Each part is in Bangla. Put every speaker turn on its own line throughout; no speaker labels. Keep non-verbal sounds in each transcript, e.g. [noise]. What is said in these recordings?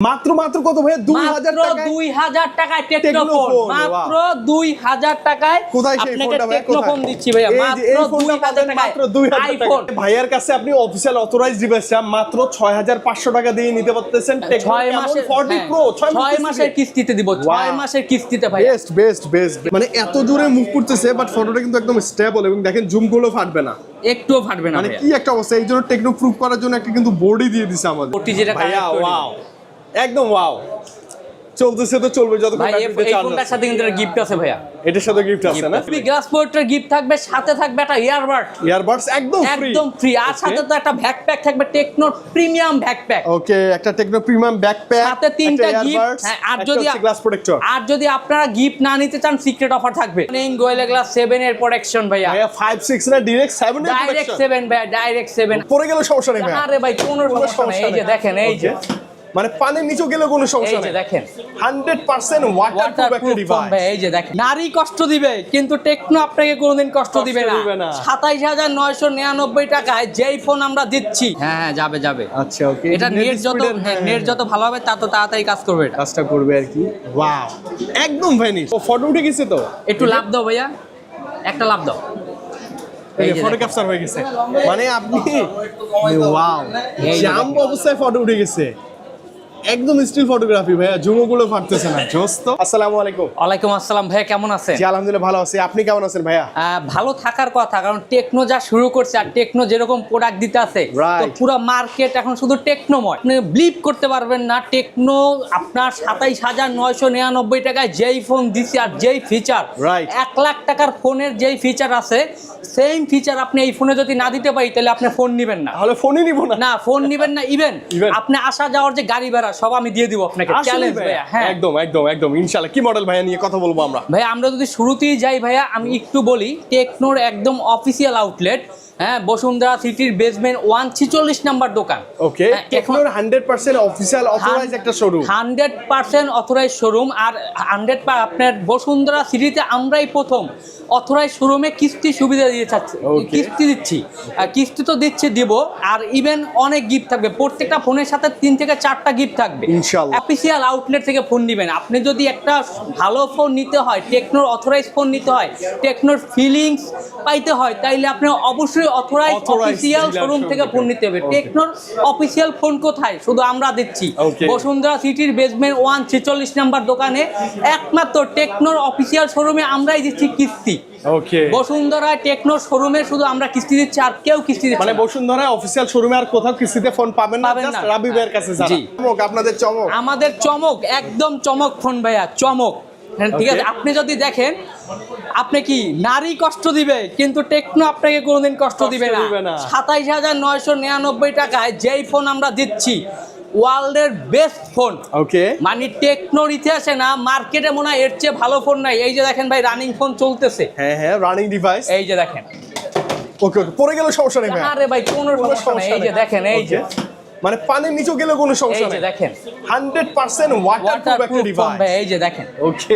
মাত্র মাত্র কত ভাইয়া? দুই হাজার
দুই হাজার টাকায় টেকনোফোন মাত্র দুই হাজার টাকায়
কোথায় সেই ফোনটা ভাইয়া?
টেকনোফোন দিচ্ছি ভাইয়া। মাত্র দুই হাজার টাকায়
দুই
আইফোন
টাকা ভাইয়ার কাছে আপনি অফিসিয়াল অথরাইজ ডিভাইসটা মাত্র ছয় হাজার পাঁচশো টাকা দিয়ে নিতে পারতেছেন
ছয় মাসের
ফর্টি
হ্যাঁ,
প্রো
ছয় মাসের কিস্তিতে। দিব ছয় মাসের কিস্তিতে ভাই
বেস্ট বেস্ট বেস্ট মানে এত জোরে মুভ করতেছে বাট ফটোটা কিন্তু একদম স্টেবল এবং দেখেন জুমগুলো ফাটবে না।
একটুও ফাটবে না
মানে কি একটা অবস্থা এই জন্য টেকনো প্রুফ করার জন্য একটা কিন্তু বোর্ডই দিয়ে দিছে আমাদের।
যেটা
ভাইয়া ওয়াও একদম ওয়াও চলতেছে তো চলবে যতক্ষণ
ভাই এই
ব্যাটারিতে চার্জ
ফোনটার সাথে কিন্তু গিফট আছে ভাইয়া।
এটার সাথে গিফট আছে না?
তুমি গ্লাস পোর্টের গিফট থাকবে সাথে থাকবে একটা ইয়ারবাড
ইয়ারবাডস একদম ফ্রি
একদম ফ্রি আর সাথে তো একটা ব্যাকপ্যাক থাকবে টেকনো প্রিমিয়াম ব্যাকপ্যাক
ওকে একটা টেকনো প্রিমিয়াম ব্যাকপ্যাক
সাথে তিনটা gift, হ্যাঁ, আর যদি
গ্লাস প্রোটেক্টর
আর যদি আপনারা গিফট না নিতে চান সিক্রেট অফার থাকবে। গোয়েলে গ্লাস 7 এর প্রোটেকশন ভাইয়া।
ভাইয়া 5 6 না ডাইরেক্ট 7 এর
ডাইরেক্ট
protection।
7 ভাইয়া ডাইরেক্ট 7
পড়ে গেল সমস্যা নেই
আরে ভাই কোনো সমস্যা নেই। এই যে দেখেন এই যে.
মানে পানির নিচে গেলে কোনো সমস্যা নেই।
দেখেন।
100% ওয়াটারপ্রুফ একটা ডিভাইস
এই যে দেখেন। নারী কষ্ট দিবে কিন্তু টেকনো আপনাকে কোনোদিন কষ্ট দিবে না।
না।
সাতাইশ হাজার নয়শো নিরানব্বই টাকায় যেই ফোন আমরা দিচ্ছি হ্যাঁ হ্যাঁ যাবে যাবে।
আচ্ছা ওকে
এটা নেট যত হ্যাঁ, নেট যত ভালো হবে তত তাড়াতাড়ি কাজ করবে এটা।
কাজটা করবে আর কি। ওয়াও একদম ভ্যানিশ ও ফটো উঠে গেছে তো?
একটু লাভ দাও ভাইয়া। একটা লাভ দাও।
ফটো ক্যাপচার হয়ে গেছে। মানে আপনি ওয়াও জাম্প অবস্থায় ফটো উঠে গেছে। একদম স্টিল ফটোগ্রাফি ভাইয়া। ফাটতেছে না। জোস তো আসসালামু আলাইকুম।
ওয়ালাইকুম আসসালাম ভাইয়া কেমন আছেন?
জি আলহামদুলিল্লাহ ভালো আছি। আপনি কেমন আছেন ভাইয়া?
ভালো থাকার কথা কারণ টেকনো যা শুরু করছে আর টেকনো যেরকম প্রোডাক্ট দিতে আছে তো পুরো মার্কেট এখন শুধু টেকনোময় আপনি বিলিভ করতে পারবেন না টেকনো আপনার সাতাইশ হাজার নয়শো নিরানব্বই টাকায় যেই ফোন দিচ্ছে আর যেই ফিচার. এক লাখ টাকার ফোনের যেই ফিচার আছে সেম ফিচার আপনি এই ফোনে যদি না দিতে পারি তাহলে আপনি ফোন নেবেন না।
তাহলে ফোনই নিব না।
না ফোন নিবেন না ইভেন আপনি আসা যাওয়ার যে গাড়ি ভাড়া সব আমি দিয়ে দিব আপনাকে। চ্যালেঞ্জ
ভাইয়া,
হ্যাঁ।
একদম একদম একদম। ইনশাআল্লাহ কি মডেল ভাইয়া নিয়ে কথা বলব আমরা?
ভাইয়া আমরা যদি শুরুতেই যাই ভাইয়া আমি একটু বলি টেকনোর একদম অফিসিয়াল আউটলেট হ্যাঁ বসুন্ধরা সিটির বেসমেন্ট ওয়ান ছিচল্লিশ নাম্বার দোকান।
ওকে
এখন-
টেকনোর 100% অফিশিয়াল অথরাইজ একটা showroom
hundred percent authorize showroom আর হান্ড্রেড আপনার বসুন্ধরা সিটিতে আমরাই প্রথম অথরাইজ শোরুমে কিস্তি সুবিধা দিয়ে চাচ্ছি কিস্তি দিচ্ছি। কিস্তি তো দিচ্ছি দিব আর ইভেন অনেক গিফট থাকবে প্রত্যেকটা ফোনের সাথে তিন থেকে চারটা গিফট থাকবে। অফিসিয়াল আউটলেট থেকে ফোন নেবেন। আপনি যদি একটা ভালো ফোন নিতে হয় টেকনোর অথরাইজ ফোন নিতে হয় টেকনোর ফিলিংস পাইতে হয় তাইলে আপনি অবশ্যই অথরাইজ অফিসিয়াল শোরুম থেকে ফোন নিতে হবে। টেকনোর অফিসিয়াল ফোন কোথায়? শুধু আমরা দিচ্ছি। বসুন্ধরা সিটির বেসমেন্ট ওয়ান ছেচল্লিশ নাম্বার দোকানে। একমাত্র টেকনোর অফিসিয়াল শোরুমে আমরাই দিচ্ছি কিস্তি।
ওকে
বসুন্ধরা টেকনোর শোরুমে শুধু আমরা কিস্তি দিচ্ছি আর কেউ কিস্তি দিচ্ছে
মানে বসুন্ধরা অফিসিয়াল শোরুমে আর কোথাও কিস্তিতে ফোন পাবেন না জাস্ট রাবি ভাইয়ের কাছে যারা চমক আপনাদের চমক।
আমাদের চমক একদম চমক ফোন ভাইয়া চমক। ঠিক আছে আপনি যদি দেখেন আপনি কি নারী কষ্ট দিবে কিন্তু টেকনো আপনাকে কোনোদিন কষ্ট দিবে না। সাতাইশ হাজার নয়শো নিরানব্বই টাকায় যেই ফোন আমরা দিচ্ছি ওয়ার্ল্ডের বেস্ট ফোন
ওকে
মানে টেকনোর ইতিহাসে না মার্কেটে মনে হয় এর চেয়ে ভালো ফোন নাই। এই যে দেখেন ভাই রানিং ফোন চলতেছে।
হ্যাঁ হ্যাঁ রানিং ডিভাইস
এই যে দেখেন।
ওকে ওকে পড়ে গেল সমস্যা নেই ভাই।
আরে ভাই কোনো
কোনো
সমস্যা নেই। এই যে দেখেন এই যে।
মানে পানির নিচে গেলে কোনো
এই
সমস্যা
যে
নেই
দেখেন
100% ওয়াটারপ্রুফ একটা
ওয়াটারপ্রুফ ফোন
ডিভাইস
ভাই এই যে দেখেন
ওকে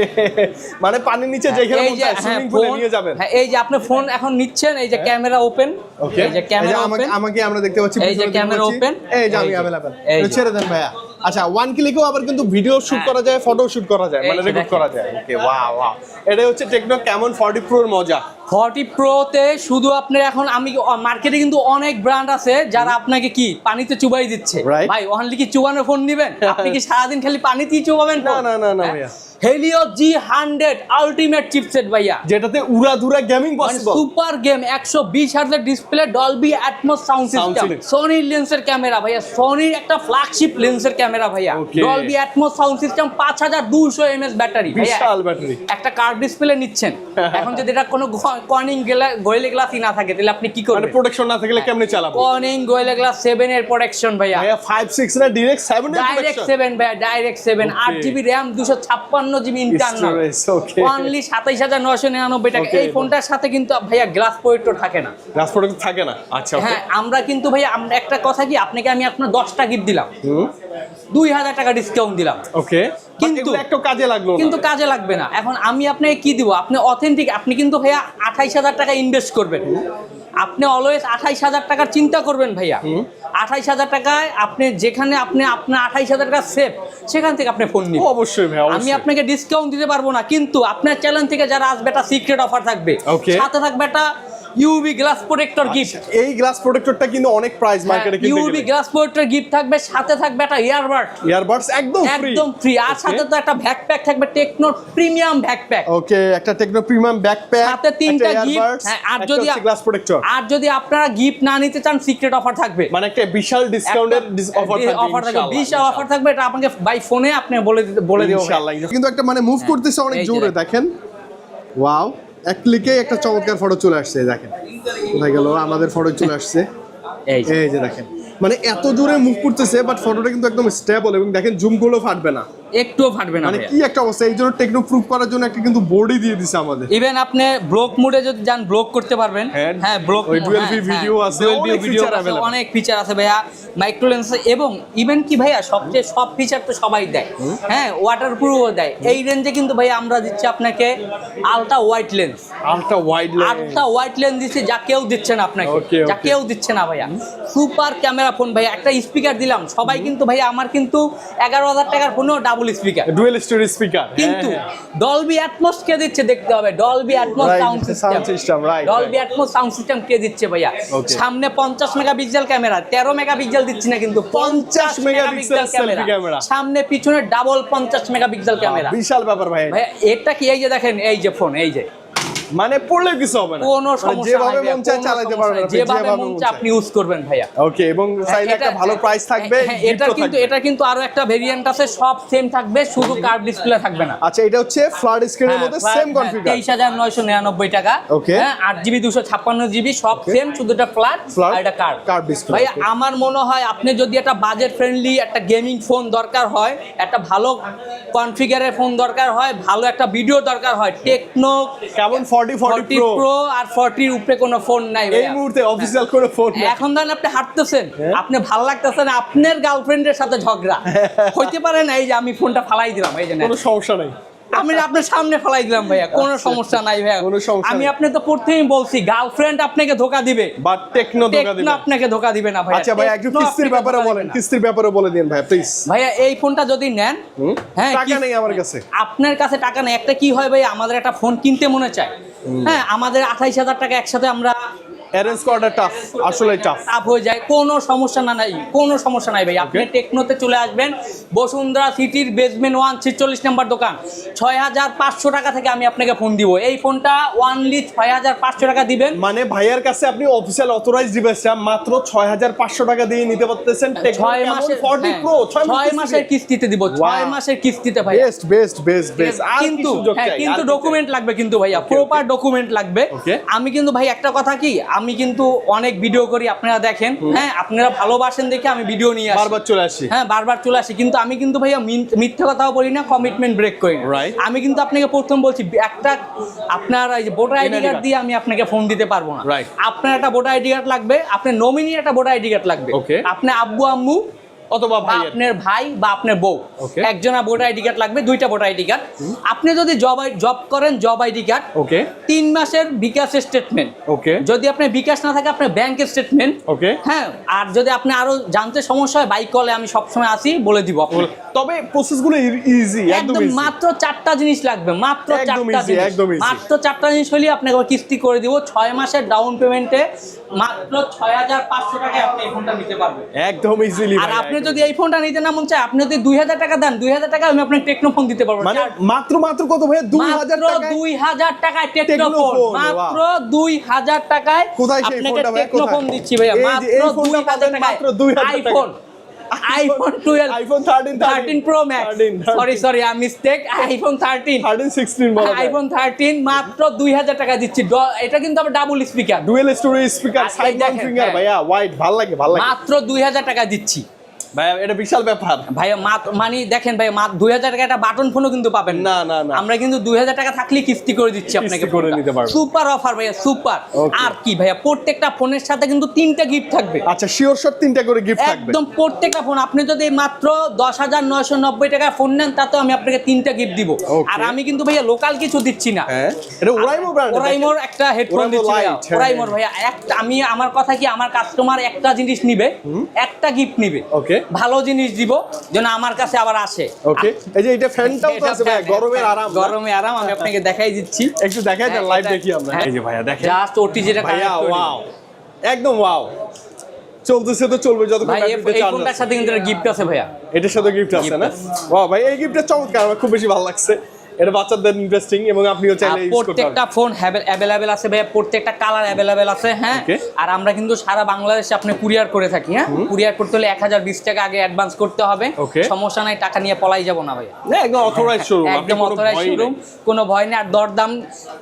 মানে পানির নিচে যেখানে
এই
মন
যে
চায়
হ্যাঁ
সুইমিং পুলে
ফোন
নিয়ে যাবেন
হ্যাঁ এই যে আপনি ফোন এখন নিচ্ছেন এই যে ক্যামেরা ওপেন
ওকে
এই যে ক্যামেরা
আমাকে
ওপেন
আমাকে আমরা দেখতে পাচ্ছি
এই যে
পিছনে
ক্যামেরা
দেখতে পাচ্ছি।
open।
এই যে আমি
এই যে।
अवेलेबल
এই যে।
ছেড়ে দেন ভাইয়া আচ্ছা ওয়ান ক্লিকেও আবার কিন্তু ভিডিও শুট
হ্যাঁ।
করা যায় ফটো শুট করা যায় মানে রেকর্ড করা যায়। ওকে ওয়া ওয়া এটা হচ্ছে টেকনো কেমন 40 প্রোর মজা?
ফর্টি প্রোতে শুধু আপনার এখন আমি মার্কেটে কিন্তু অনেক ব্র্যান্ড আছে যারা আপনাকে কি পানিতে চুবাই দিচ্ছে. ভাই অনলি কি চুবানোর ফোন নেবেন? [laughs] আপনি কি সারাদিন খালি পানিতেই চুবাবেন
না, না, না, না, ভাইয়া।
Helio G hundred ultimate chipset ভাইয়া।
যেটাতে উড়াধুরা গেমিং পসিবল
সুপার গেম একশো বিশ হাজার display Dolby Atmos
sound
Sound
system.
সোনির লেন্সের ক্যামেরা ভাইয়া। সোনির একটা ফ্ল্যাগশিপ লেন্সের ক্যামেরা ভাইয়া. ডলবি অ্যাটমস সাউন্ড সিস্টেম পাঁচ হাজার দুশো এমএস ব্যাটারি ভাইয়া।
বিশাল ব্যাটারি
একটা কার্ড ডিসপ্লে নিচ্ছেন। [laughs] এখন যদি এটা কোনো কর্নিং গোয়েলে গ্লাসই না থাকে তাহলে আপনি কি
মানে
করবেন?
প্রোটেকশন না থাকলে কেমনে চালাবো?
কর্নিং গোয়েলে গ্লাস সেভেন এর প্রোটেকশন ভাইয়া।
ভাইয়া 5 6 না ডাইরেক্ট 7 এর
ডাইরেক্ট সেভেন ভাইয়া ডাইরেক্ট সেভেন আট জিবি র্যাম দুশো ছাপ্পান্ন জিবি ইন্টারনাল অনলি সাতাইশ হাজার নয়শো নিরানব্বই টাকা। এই ফোনটার সাথে কিন্তু ভাইয়া গ্লাস প্রোটেক্টর থাকে না।
গ্লাস থাকে না? আচ্ছা
হ্যাঁ আমরা কিন্তু ভাইয়া আমরা একটা কথা কি আপনাকে আমি আপনার দশটা গিফট দিলাম। দুই হাজার টাকা ডিসকাউন্ট দিলাম।
ওকে কিন্তু
কিন্তু-
একটু কাজে লাগল
কিন্তু কাজে লাগবে না। এখন আমি আপনাকে কি দিব? আপনি অথেন্টিক আপনি কিন্তু ভাইয়া আঠাইশ হাজার টাকা ইনভেস্ট করবেন। আপনি অলওয়েজ আঠাইশ হাজার টাকার চিন্তা করবেন ভাইয়া। আঠাইশ হাজার টাকায় আপনি যেখানে আপনি আপনার আঠাইশ হাজার টাকা সেফ সেখান থেকে আপনি ফোন নিন।
অবশ্যই ভাই
আমি আপনাকে ডিসকাউন্ট দিতে পারব না কিন্তু আপনার চ্যানেল থেকে যারা আসবে একটা সিক্রেট অফার থাকবে। সাথে থাকবে একটা ইউবি গ্লাস প্রোটেক্টর গিফট
এই গ্লাস প্রোটেক্টরটা কিন্তু অনেক প্রাইস মার্কেটে কিনতে
ইউবি গ্লাস প্রোটেক্টর গিফট থাকবে সাথে থাকবে একটা ইয়ারবাড
ইয়ারবাডস একদম ফ্রি
একদম ফ্রি আর সাথে তো একটা ব্যাকপ্যাক থাকবে টেকনো প্রিমিয়াম ব্যাকপ্যাক
ওকে একটা টেকনো প্রিমিয়াম ব্যাকপ্যাক
সাথে তিনটা গিফট আর যদি
গ্লাস প্রোটেক্টর
আর যদি আপনারা গিফট না নিতে চান সিক্রেট অফার থাকবে।
মানে একটা বিশাল ডিসকাউন্টের অফার থাকবে
অফার থাকবে বিশাল অফার থাকবে এটা আপনাকে বাই ফোনে আপনি বলে দিতে বলে।
ইনশাআল্লাহ কিন্তু একটা মানে মুভ করতেছে অনেক জোরে দেখেন। ওয়াও এক ক্লিকে একটা চমৎকার ফটো চলে আসছে দেখেন। কোথায় গেল? আমাদের ফটো চলে আসছে।
এই যে।
দেখেন। মানে এত দূরে মুভ করতেছে বাট ফটোটা কিন্তু একদম স্টেবল এবং দেখেন জুম করলেও ফাটবে না।
একটুও ফাটবে না
মানে কি একটা অবস্থা? এই জন্য টেকনো প্রুফ করার জন্য একটা কিন্তু বোর্ডই দিয়ে দিছে আমাদের।
ইভেন আপনি ব্লক মোডে যদি যান ব্লক করতে পারবেন।
হ্যাঁ,
ব্লক
ওই dual view video আছে, অনেক
ভিডিও
available।
অনেক ফিচার আছে ভাইয়া। মাইক্রো লেন্স এবং ইভেন কি ভাইয়া সবচেয়ে সব ফিচার তো সবাই দেয়। হ্যাঁ ওয়াটার প্রুফও দেয় এই রেঞ্জে কিন্তু ভাইয়া আমরা দিচ্ছি আপনাকে ultra white lens
ultra wide lens
আটটা হোয়াইট লেন্স দিচ্ছে যা কেউ দিচ্ছে না আপনাকে। যা কেউ দিচ্ছে না ভাইয়া। সুপার ক্যামেরা ফোন ভাইয়া একটা স্পিকার দিলাম। সবাই কিন্তু ভাইয়া আমার কিন্তু এগারো হাজার টাকার ফোনেও double speaker
dual stereo speaker
কিন্তু ডলবি অ্যাটমস কে দিচ্ছে দেখতে হবে।
Dolby Atmos sound system Dolby
Atmos sound system কে দিচ্ছে ভাইয়া? সামনে 50 মেগাপিক্সেল ক্যামেরা 13 মেগাপিক্সেল দিচ্ছে না কিন্তু 50
মেগাপিক্সেল
ক্যামেরা। সামনে পিছনে ডাবল 50 মেগাপিক্সেল ক্যামেরা।
বিশাল ব্যাপার ভাই।
ভাইয়া এটা কি এই যে দেখেন এই যে ফোন এই যে।
মানে পড়লেও কিছু হবে না।
কোনো
মানে
সমস্যা
যেভাবে মন চায় চালাতে পারবেন
যেভাবে মন চায় আপনি ইউজ করবেন ভাইয়া।
ওকে এবং চাইলে একটা ভালো প্রাইস থাকবে
হ্যাঁ, এটা কিন্তু এটা কিন্তু আরও একটা ভেরিয়েন্ট আছে সব সেম থাকবে শুধু কার্ভ ডিসপ্লে থাকবে না।
আচ্ছা এটা হচ্ছে ফ্ল্যাট স্ক্রিনের
হ্যাঁ,
মধ্যে সেম কনফিগার
তেইশ হাজার নয়শো নিরানব্বই টাকা।
Okay.
হ্যাঁ আট জিবি সব সেম শুধু এটা ফ্ল্যাট আর এটা কার্ড
curved display,
ভাই আমার মনে হয় আপনি যদি একটা বাজেট ফ্রেন্ডলি একটা গেমিং ফোন দরকার হয় একটা ভালো কনফিগারের ফোন দরকার হয় ভালো একটা ভিডিও দরকার হয় টেকনো
কেমন 40 40 প্রো
প্রো আর ফর্টির উপরে কোনো ফোন নাই
এই মুহূর্তে অফিসিয়াল কোনো ফোন
এখন ধরেন আপনি হাঁটতেছেন
হ্যাঁ।
আপনি ভালো লাগতেছেন আপনার গার্লফ্রেন্ডের সাথে ঝগড়া। [laughs] হইতে পারে না এই যে আমি ফোনটা ফালাই দিলাম এই যে
কোনো সমস্যা নাই।
আমি আপনার সামনে ফেলাই দিলাম ভাইয়া কোনো সমস্যা নাই ভাইয়া।
কোনো সমস্যা
আমি আপনি তো প্রথমেই বলছি গার্লফ্রেন্ড আপনাকে ধোকা দিবে।
টেকনো দিবে।
আপনাকে ধোকা দিবে না ভাইয়া।
আচ্ছা ভাই একটু কিস্তির ব্যাপারে বলেন কিস্তির ব্যাপারে বলে দিন ভাই প্লিজ
ভাইয়া এই ফোনটা যদি নেন হ্যাঁ
টাকা নেই আমার কাছে।
আপনার কাছে টাকা নেই একটা কি হয় ভাই আমাদের একটা ফোন কিনতে মনে চায়। হ্যাঁ আমাদের আঠাইশ হাজার টাকা একসাথে আমরা
অ্যারেঞ্জ করাটা টাফ আসলে টাফ
আপ হয়ে যায় কোনো সমস্যা না নাই কোনো সমস্যা নাই ভাই। আপনি টেকনোতে চলে আসবেন বসুন্ধরা সিটির বেসমেন্ট ওয়ান ছিচল্লিশ নাম্বার দোকান। ছয় হাজার পাঁচশো টাকা থেকে আমি আপনাকে ফোন দিব। এই ফোনটা ওয়ানলি ছয় হাজার পাঁচশো টাকা দিবেন।
মানে ভাইয়ার কাছে আপনি অফিসিয়াল অথরাইজ ডিভাইসটা মাত্র 6500 টাকা দিয়ে নিতে পারতেছেন।
ছয় মাসের
40
হ্যাঁ,
প্রো
ছয় মাসের কিস্তিতে। দিব ছয় মাসের কিস্তিতে ভাই।
বেস্ট বেস্ট বেস্ট বেস্ট
কিন্তু হ্যাঁ, কিন্তু ডকুমেন্ট লাগবে কিন্তু ভাইয়া প্রপার ডকুমেন্ট লাগবে। আমি কিন্তু ভাই একটা কথা কি আমি কিন্তু অনেক ভিডিও করি আপনারা দেখেন। হ্যাঁ আপনারা ভালোবাসেন দেখে আমি ভিডিও নিয়ে আসি।
বারবার চলে আসি।
হ্যাঁ বারবার চলে আসি। কিন্তু আমি কিন্তু ভাইয়া মিথ্যা কথাও বলি না কমিটমেন্ট ব্রেক করি না। আমি কিন্তু আপনাকে প্রথম বলছি একটা আপনার এই যে ভোটার আইডি কার্ড দিয়ে আমি আপনাকে ফোন দিতে পারব না। আপনার একটা ভোটার আইডি কার্ড লাগবে আপনার নমিনির একটা ভোটার আইডি কার্ড লাগবে। আপনার আব্বু আম্মু
অথবা
আপনার ভাই বা আপনার বউ. একজনের ভোটার আইডি কার্ড লাগবে দুইটা ভোটার আইডি কার্ড। আপনি যদি জব জব করেন জব আইডি কার্ড
ওকে।
তিন মাসের বিকাশ স্টেটমেন্ট
ওকে।
যদি আপনার বিকাশ না থাকে আপনার ব্যাংকের স্টেটমেন্ট
Okay.
হ্যাঁ আর যদি আপনি আরও জানতে সমস্যা হয় বাইক কলে আমি সবসময় আসি বলে দিব
তবে প্রসেসগুলো ইজি একদম
একদম মাত্র চারটা জিনিস লাগবে মাত্র চারটা জিনিস। মাত্র চারটা জিনিস হলে আপনাকে কিস্তি করে দিব। ছয় মাসের ডাউন পেমেন্টে মাত্র ছয় হাজার পাঁচশো টাকায় আপনি এই ফোনটা নিতে পারবেন।
একদম ইজিলি
আর আপনি যদি এই ফোনটা নিতে না মন চায় আপনি যদি দুই হাজার টাকা দেন দুই হাজার টাকা আমি আপনাকে টেকনো ফোন দিতে পারব।
মানে মাত্র মাত্র কত ভাইয়া 2000
মাত্র
টাকা
দুই হাজার টাকায় টেকনো ফোন মাত্র টাকায়
কোথায় সেই ফোনটা ভাই?
টেকনো ফোন দিচ্ছি মাত্র টাকায়
মাত্র 2000 টাকায়।
IPhone iPhone twelve
iPhone 13
thirteen pro max
13,
sorry sorry I mistake iPhone thirteen
13 16 বলা যায়।
আইফোন থার্টিন মাত্র দুই হাজার টাকা দিচ্ছি। এটা কিন্তু আবার
double
speaker dual
storage
speaker
side
finger.
ভাইয়া হোয়াইট ভালো লাগে ভালো লাগে।
মাত্র দুই হাজার টাকা দিচ্ছি।
ভাইয়া এটা বিশাল ব্যাপার।
ভাইয়া মাত মানে দেখেন ভাই মাত দুই হাজার টাকা একটা বাটন ফোনও কিন্তু পাবেন
না, না, না।
আমরা কিন্তু দুই হাজার টাকা থাকলে কিস্তি করে দিচ্ছি আপনাকে
করে নিতে পারবেন।
সুপার অফার ভাইয়া সুপার আর কি ভাইয়া প্রত্যেকটা ফোনের সাথে কিন্তু তিনটা গিফট থাকবে।
আচ্ছা শিওর শট তিনটা করে গিফট থাকবে।
একদম প্রত্যেকটা ফোন আপনি যদি মাত্র দশ হাজার নয়শো নব্বই টাকার ফোন নেন তাতেও আমি আপনাকে তিনটা গিফট দিব। আর আমি কিন্তু ভাইয়া লোকাল কিছু দিচ্ছি না।
হ্যাঁ? এটা ওরাইমো ব্র্যান্ড
ওরাইমোর একটা হেডফোন দিচ্ছি ভাইয়া।
হ্যাঁ।
ওরাইমোর ভাইয়া একটা আমি আমার কথা কি আমার কাস্টমার একটা জিনিস নিবে? একটা গিফট নিবে।
Okay.
ভালো জিনিস দিব যেন আমার কাছে আবার আসে।
ওকে এই যে এটা ফ্যানটাও তো আছে ভাই গরমের আরাম
গরমে আরাম আমি আপনাকে দেখাই দিচ্ছি।
একটু দেখাই দেন
হ্যাঁ,
লাইভ দেখি আমরা।
হ্যাঁ।
এই যে ভাইয়া দেখেন।
জাস্ট ওটি যেটা
ভাইয়া ওয়াও একদম ওয়াও চলতেছে তো চলবে যতক্ষণ
ভাই এই-
ব্যাটারিতে চার্জ
ফোনটার সাথে কিন্তু গিফট আছে ভাইয়া।
এটার সাথে গিফট আছে না? ওয়াও ভাই এই গিফটটা চমৎকার আমার খুব বেশি ভালো লাগছে। এটা বাচ্চাদের ইন্টারেস্টিং এবং আপনিও চাইলে
প্রত্যেকটা ফোন অ্যাভেলেবেল আছে ভাইয়া প্রত্যেকটা কালার অ্যাভেলেবেল আছে হ্যাঁ? আর আমরা কিন্তু সারা বাংলাদেশে আপনি কুরিয়ার করে থাকি হ্যাঁ? কুরিয়ার করতে হলে এক হাজার বিশ টাকা আগে অ্যাডভান্স করতে হবে। সমস্যা নাই টাকা নিয়ে পলাই যাব না ভাইয়া।
না একদম অথরাইজ শোরুম
একদম অথরাইজ শোরুম কোনো ভয় নেই আর দরদাম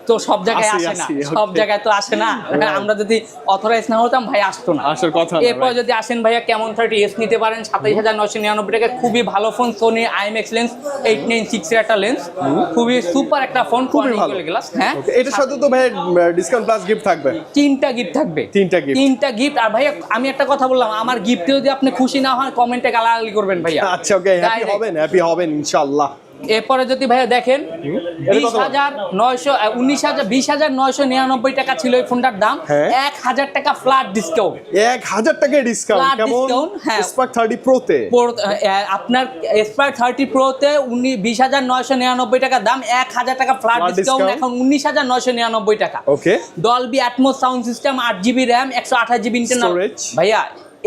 তো সব জায়গায় আসে না। সব জায়গায় তো আসে না। [laughs] আমরা যদি অথরাইজ না হতাম ভাই আসতো না।
আসার কথা
এরপর যদি আসেন ভাইয়া কেমন থার্টি এস নিতে পারেন সাতাইশ হাজার নশো নিরানব্বই টাকা। খুবই ভালো phone Sony IMAX lens eight nine six এর একটা লেন্স খুবই সুপার একটা ফোন
খুবই ভালো।
গ্লাস হ্যাঁ।
এটার সাথে তো ভাই ডিসকাউন্ট প্লাস গিফট থাকবে।
তিনটা গিফট থাকবে।
তিনটা গিফট
তিনটা গিফট আর ভাইয়া আমি একটা কথা বললাম আমার গিফটে যদি আপনি খুশি না হন কমেন্টে গালাগালি করবেন ভাইয়া।
আচ্ছা ওকে হ্যাপি। হবেন হ্যাপি হবেন ইনশাআল্লাহ।
এরপরে যদি ভাইয়া দেখেন বিশ হাজার নয়শো উনিশ হাজার বিশ হাজার নয়শো নিরানব্বই টাকা ছিল এই ফোনটার দাম।
হ্যাঁ।
এক হাজার টাকা ফ্ল্যাট ডিসকাউন্ট
এক হাজার টাকা ডিসকাউন্ট
discount, হ্যাঁ।
স্পার্ক থার্টি প্রোতে
আপনার স্পার থার্টি প্রোতে উনি বিশ হাজার নয়শো নিরানব্বই টাকা দাম এক হাজার টাকা ফ্ল্যাট ডিসকাউন্ট এখন উনিশ হাজার নয়শো নিরানব্বই টাকা।
Okay
Dolby Atmos sound system আট জিবি র্যাম একশো আঠাশ জিবি ইন্টারনাল। ভাইয়া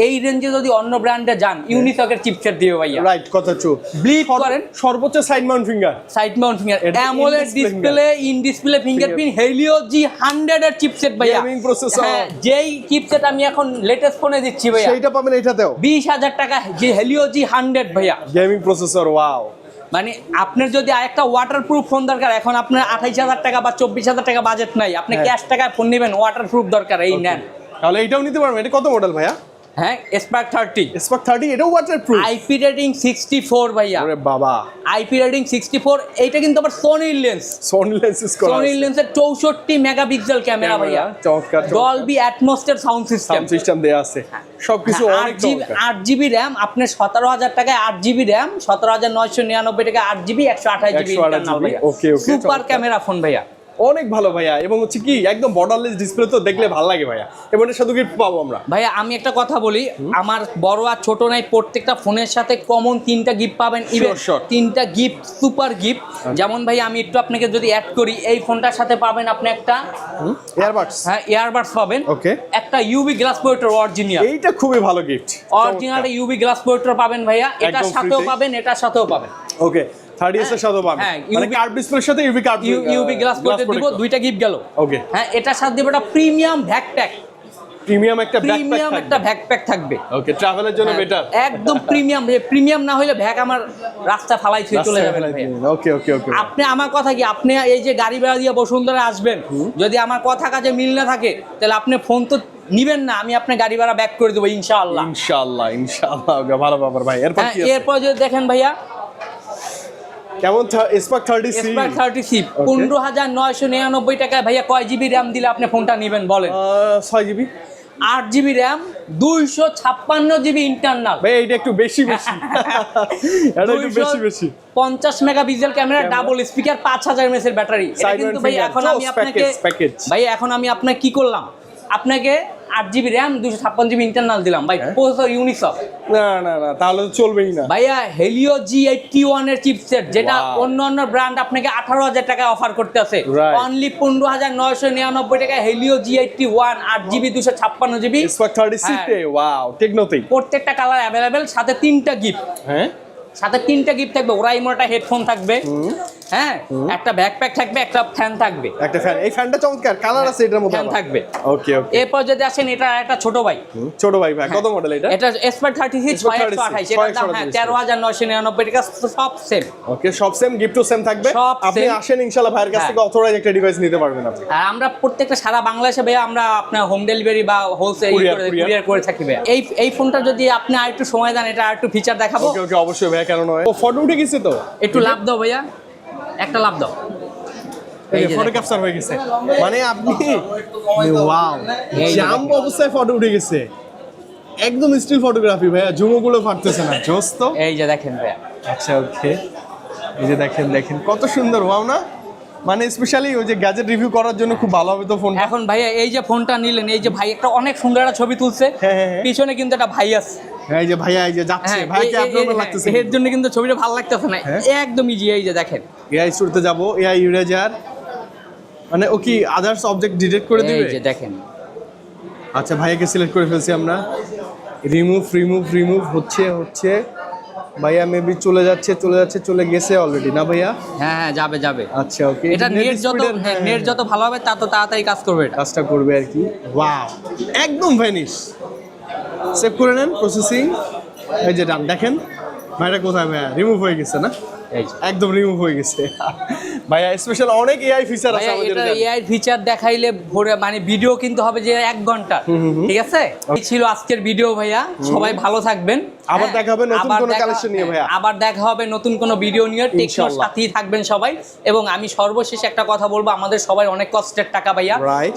এই রেঞ্জে যদি অন্য ব্র্যান্ডে যান ইউনিসকের চিপসেট দিবে ভাইয়া।
রাইট কথা চু
Bleed করেন।
সর্বোচ্চ side
mount finger side
mount
finger
AMOLED
display in display fingerprint Helio G hundred এর চিপসেট ভাইয়া।
Gaming processor।
হ্যাঁ যেই চিপসেট আমি এখন লেটেস্ট ফোনে দিচ্ছি ভাইয়া।
সেইটা পাবেন এটাতেও
বিশ হাজার টাকা যে হেলিও জি হান্ড্রেড ভাইয়া।
গেমিং প্রসেসর ওয়াও
মানে আপনার যদি আরেকটা ওয়াটারপ্রুফ ফোন দরকার এখন আপনার আঠাইশ হাজার টাকা বা চব্বিশ হাজার টাকা বাজেট নাই। আপনি। ক্যাশ টাকায় ফোন নেবেন ওয়াটারপ্রুফ দরকার এই নেন।
তাহলে এটাও নিতে পারবেন। এটা কত মডেল ভাইয়া?
হ্যাঁ স্পার্ক থার্টি
স্পার্ক থার্টি এটাও waterproof
IP rating sixty four ভাইয়া।
ওরে বাবা।
আইপি রেটিং সিক্সটি ফোর এইটা কিন্তু আবার সোনির লেন্স
সোনি লেন্সেস করা
সোনির লেন্সের চৌষট্টি মেগাপিক্সেল ক্যামেরা ভাইয়া।
চমৎকার
ডলবি অ্যাটমোস্টার সাউন্ড সিস্টেম
সাউন্ড সিস্টেম দেয়া আছে। সবকিছু
হ্যাঁ, আট
অনেক
জিবি আট জিবি র্যাম আপনার সতেরো হাজার টাকায় আট জিবি র্যাম সতেরো হাজার নয়শো নিরানব্বই টাকা আট জিবি একশো আঠাশ GB
128 GB, okay, okay, super
camera phone ভাইয়া।
অনেক ভালো ভাইয়া। এবং হচ্ছে কি একদম বর্ডারলেস ডিসপ্লে তো দেখলে ভালো লাগে ভাইয়া। এবং সাথে গিফট পাবো আমরা।
ভাইয়া আমি একটা কথা বলি আমার বড় আর ছোট নাই প্রত্যেকটা ফোনের সাথে কমন তিনটা গিফট পাবেন ইভেন. তিনটা গিফট সুপার গিফট যেমন ভাই আমি একটু আপনাকে যদি অ্যাড করি এই ফোনটার সাথে পাবেন আপনি একটা
ইয়ারবাডস
হ্যাঁ ইয়ারবাডস পাবেন।
Okay.
একটা ইউবি গ্লাস প্রোটেক্টর অরিজিনাল
এইটা খুবই ভালো gift
original UV glass protector পাবেন ভাইয়া। এটার সাথেও পাবেন এটার সাথেও পাবেন।
ওকে থার্ড ইয়ার্স এর পাবেন মানে
UV
কার্ড ডিসপ্লের সাথে UV curved
UV glass protector দিব দুইটা গিফট গেল।
ওকে
হ্যাঁ এটার সাথে দিব একটা প্রিমিয়াম ব্যাকপ্যাক
প্রিমিয়াম একটা
প্রিমিয়াম একটা ব্যাকপ্যাক থাকবে।
ওকে ট্রাভেলের জন্য বেটার
একদম প্রিমিয়াম প্রিমিয়াম না হলে ভ্যাক আমার রাস্তা ফালাই ছুঁয়ে চলে যাবেন
ওকে ওকে ওকে
আপনি আমার কথা কি আপনি এই যে গাড়ি ভাড়া দিয়ে বসুন্ধরা আসবেন যদি আমার কথা কাজে মিল না থাকে তাহলে আপনি ফোন তো নিবেন না আমি আপনার গাড়ি ভাড়া ব্যাক করে দেবো ইনশাআল্লাহ।
ইনশাআল্লাহ ইনশাআল্লাহ ভালো ব্যাপার ভাই। এরপর
হ্যাঁ? এরপর যদি দেখেন ভাইয়া
কেমন Spark thirty
Spark thirty C পনেরো হাজার নয়শো নিরানব্বই টাকায় ভাইয়া কয় জিবি র্যাম দিলে আপনি ফোনটা নেবেন বলেন?
ছয় জিবি
আট জিবি র্যাম দুইশো ছাপ্পান্ন জিবি ইন্টারনাল
ভাই এইটা একটু বেশি বেশি। [laughs] এটা একটু বেশি বেশি।
পঞ্চাশ megapixel camera double speaker পাঁচ হাজার এমএস এর ব্যাটারি কিন্তু ভাই এখন আমি আপনাকে। ভাই এখন আমি আপনাকে কি করলাম? আপনাকে আট জিবি র্যাম দুশো ছাপ্পান্ন জিবি ইন্টারনাল দিলাম। ভাই
হ্যাঁ।
প্রসেসর ইউনিসফ
না না না তাহলে তো চলবেই না।
ভাইয়া হেলিও জি এইটটি ওয়ানের চিপসেট যেটা অন্য অন্য ব্র্যান্ড আপনাকে আঠারো হাজার টাকায় অফার করতে আছে. অনলি পনেরো হাজার নয়শো নিরানব্বই টাকা হেলিও জি এইটটি ওয়ান আট জিবি দুশো ছাপ্পান্ন জিবি হ্যাঁ।
ওয়াও টেকনোতেই
প্রত্যেকটা কালার অ্যাভেলেবেল সাথে তিনটা গিফট
হ্যাঁ?
সাথে তিনটা গিফট থাকবে ওরাইমোর একটা হেডফোন থাকবে। হ্যাঁ একটা ব্যাকপ্যাক থাকবে একটা ফ্যান থাকবে।
একটা ফ্যান এই ফ্যানটা চমৎকার। কালার আছে এটার মধ্যে
ফ্যান থাকবে।
ওকে ওকে
এরপর যদি আসেন এটা একটা ছোট ভাই।
ছোট ভাই ভাই। কত মডেল এটা?
এটা এসপার থার্টি সিক্স
Esper
ছয়
36,
আঠাইশ এটার দাম হ্যাঁ
638
তেরো হাজার নয়শো নিরানব্বই টাকা সব সেম
ওকে সব সেম গিফট সেম থাকবে। আপনি আসেন ইনশাআল্লাহ ভাইয়ের কাছ
হ্যাঁ।
থেকে অথরাইজ একটা ডিভাইস নিতে পারবেন আপনি।
আর আমরা প্রত্যেকটা সারা বাংলাদেশে ভাইয়া আমরা আপনার হোম ডেলিভারি বা হোলসেল। কুরিয়ার করে থাকি ভাইয়া। এই এই ফোনটা যদি আপনি আর একটু সময় দেন এটা আর একটু ফিচার দেখাবো।
ওকে ওকে অবশ্যই ভাইয়া কেন নয়। ও ফটো উঠে গেছে তো?
একটু লাভ দাও ভাইয়া। একটা লাভ দাও।
ফটো ক্যাপচার হয়ে গেছে। মানে আপনি ওয়াও জাম্প অবস্থায় ফটো উঠে গেছে। একদম স্টিল ফটোগ্রাফি ভাইয়া। জুমোগুলো ফাটতেছে না। জোস তো।
এই যে দেখেন ভাইয়া।
আচ্ছা ওকে এই যে দেখেন দেখেন। কত সুন্দর ওয়াও না? মানে স্পেশালি ওই যে গ্যাজেট রিভিউ করার জন্য খুব ভালো হবে তো ফোন
এখন ভাইয়া এই যে ফোনটা নিলেন এই যে ভাই একটা অনেক সুন্দর একটা ছবি তুলছে।
হ্যাঁ, হ্যাঁ, হ্যাঁ।
পিছনে কিন্তু একটা ভাই আছে।
এই যে ভাইয়া এই যে যাচ্ছে
হ্যাঁ এ-
আপনার
এ-
লাগতেছে
এর জন্য কিন্তু ছবিটা ভালো লাগতেছে না।
হ্যাঁ।
একদম ইজি এই যে দেখেন।
এআই স্টোরতে যাব এআই ইউরেজার মানে ও কি আদার্স অবজেক্ট ডিটেক্ট করে
এই
দিবে?
যে দেখেন।
আচ্ছা ভাইয়াকে সিলেক্ট করে ফেলছি আমরা। রিমুভ রিমুভ রিমুভ হচ্ছে হচ্ছে। ভাইয়া মেবি চলে যাচ্ছে চলে যাচ্ছে চলে গেছে অলরেডি না ভাইয়া?
হ্যাঁ হ্যাঁ যাবে যাবে।
আচ্ছা ওকে
এটা নেট যত হ্যাঁ নেট যত ভালো হবে তত তাড়াতাড়ি কাজ করবে এটা।
কাজটা করবে আর কি। ওয়াও একদম ভ্যানিশ সেভ করে নেন প্রসেসিং এই যে ডান দেখেন। ভাইটা কোথায়? ভাইয়া রিমুভ হয়ে গেছে না? একদম রিমুভ হয়ে গেছে। ভাইয়া স্পেশাল অনেক এআই ফিচার আছে আমাদের
এটা এআই ফিচার দেখাইলে ভোরে মানে ভিডিও কিন্তু হবে যে এক ঘণ্টা। ঠিক আছে? এই ছিল আজকের ভিডিও ভাইয়া। সবাই ভালো থাকবেন।
আবার
হ্যাঁ,
দেখা হবে নতুন কোনো
দেখা-
নিয়ে ভাইয়া।
আবার দেখা হবে নতুন কোনো ভিডিও নিয়ে। টেকনোর সাথেই থাকবেন সবাই। এবং আমি সর্বশেষ একটা কথা বলব আমাদের সবাই অনেক কষ্টের টাকা ভাইয়া।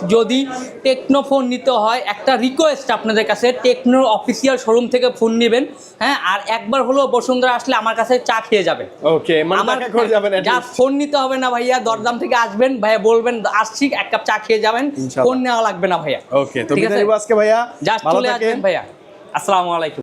যদি টেকনো ফোন নিতে হয় একটা রিকোয়েস্ট আপনাদের কাছে টেকনোর অফিসিয়াল শোরুম থেকে ফোন নেবেন হ্যাঁ আর একবার হলেও বসুন্ধরা আসলে আমার কাছে চা খেয়ে যাবেন।
ওকে মানে দেখা করে যাবেন at
যা ফোন নিতে হবে না ভাইয়া দরদাম থেকে আসবেন ভাইয়া বলবেন আসছি এক কাপ চা খেয়ে যাবেন ফোন নেওয়া লাগবে না ভাইয়া।
ওকে তো
ঠিক
বিদায়
আছে?
আজকে ভাইয়া।
জাস্ট চলে আসবেন ভাইয়া। আসসালামু আলাইকুম।